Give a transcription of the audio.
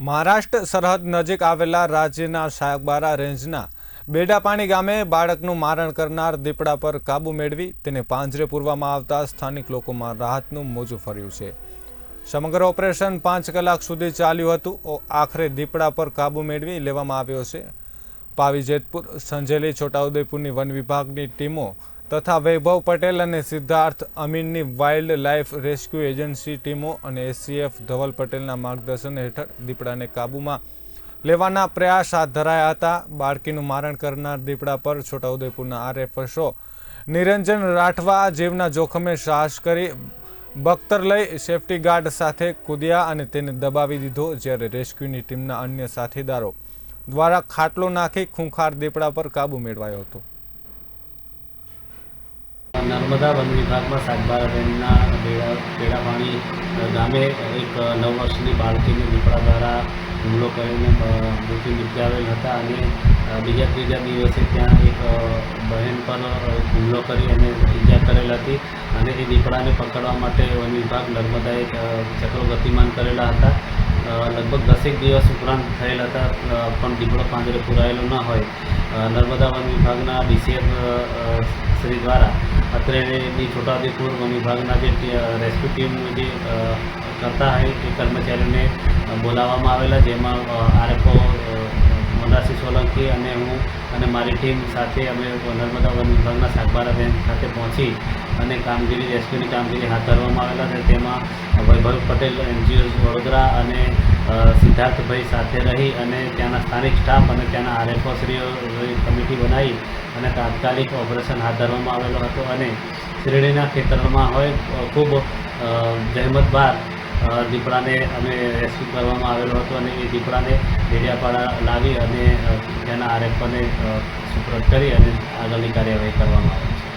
મહારાષ્ટ્ર સરહદ નજીક આવેલા રાજ્યના સાગબારા રેન્જના બેડાપાણી ગામે બાળકનું મારણ કરનાર દીપડા પર કાબુ મેળવી તેને પાંજરે પૂરવામાં આવતા સ્થાનિક લોકોમાં રાહતનું મોજું ફર્યું છે. સમગ્ર ઓપરેશન પાંચ કલાક સુધી ચાલ્યું હતું. આખરે દીપડા પર કાબુ મેળવી લેવામાં આવ્યો છે. પાવી જેતપુર, સંજેલી, છોટાઉદેપુરની વન વિભાગની ટીમો તથા વૈભવ પટેલ અને સિદ્ધાર્થ અમીનની વાઇલ્ડ લાઇફ રેસ્ક્યુ એજન્સી ટીમો અને એસસીએફ ધવલ પટેલના માર્ગદર્શન હેઠળ દીપડાને કાબૂમાં લેવાના પ્રયાસ હાથ ધરાયા હતા. બાળકીનું મારણ કરનાર દીપડા પર છોટાઉદેપુરના આરએફએસઓ નિરંજન રાઠવા જીવના જોખમે સાહસ કરી બખ્તર લઈ સેફટી ગાર્ડ સાથે કૂદ્યા અને તેને દબાવી દીધો જ્યારે રેસ્ક્યુની ટીમના અન્ય સાથીદારો દ્વારા ખાટલો નાખી ખૂંખાર દીપડા પર કાબુ મેળવાયો હતો. નર્મદા વન વિભાગમાં સાગબારા રેન્જના બેડા બેડાપાણી ગામે એક નવ વર્ષની બાળકીને દીપડા દ્વારા હુમલો કરીને મૃત્યુ નિપજાવેલ હતા અને બીજા ત્રીજા દિવસે ત્યાં એક બહેન પર હુમલો કરી અને ઈજા કરેલ હતી અને એ દીપડાને પકડવા માટે વન વિભાગ નર્મદાએ ચક્રો ગતિમાન કરેલા હતા. લગભગ દસેક દિવસ ઉપરાંત થયેલ હતા પણ દીપડો પાંજરે પુરાયેલો ન હોય. નર્મદા વન વિભાગના ડીસીએફ શ્રી દ્વારા અત્રેની છોટાઉદેપુર વન વિભાગના જે રેસ્ક્યુ ટીમ જે કરતા હોય એ કર્મચારીઓને બોલાવવામાં આવેલા, જેમાં આરએફઓ મોદાસી સોલંકી અને હું અને મારી ટીમ સાથે અમે નર્મદા વન વિભાગના સાગબારા બેંક ખાતે પહોંચી અને કામગીરી રેસ્ક્યુની કામગીરી હાથ ધરવામાં આવેલા છે. તેમાં વૈભવ પટેલ એનજીઓ વડોદરા અને સિદ્ધાર્થભાઈ સાથે રહી અને ત્યાંના સ્થાનિક સ્ટાફ અને ત્યાંના આરએફઓશ્રીઓ કમિટી બનાવી અને તાત્કાલિક ઓપરેશન હાથ ધરવામાં આવેલો હતો. અને શિરડીના ખેતરમાં હોય ખૂબ અ, જહેમત બાદ અ, દીપડાને અમે રેસ્ક્યુ કરવામાં આવેલો હતો અને એ દીપડાને ડેડિયાપાડા લાવી અને તેના આરએફઓને સુપ્રત કરી અને આગળની કાર્યવાહી કરવામાં આવે છે.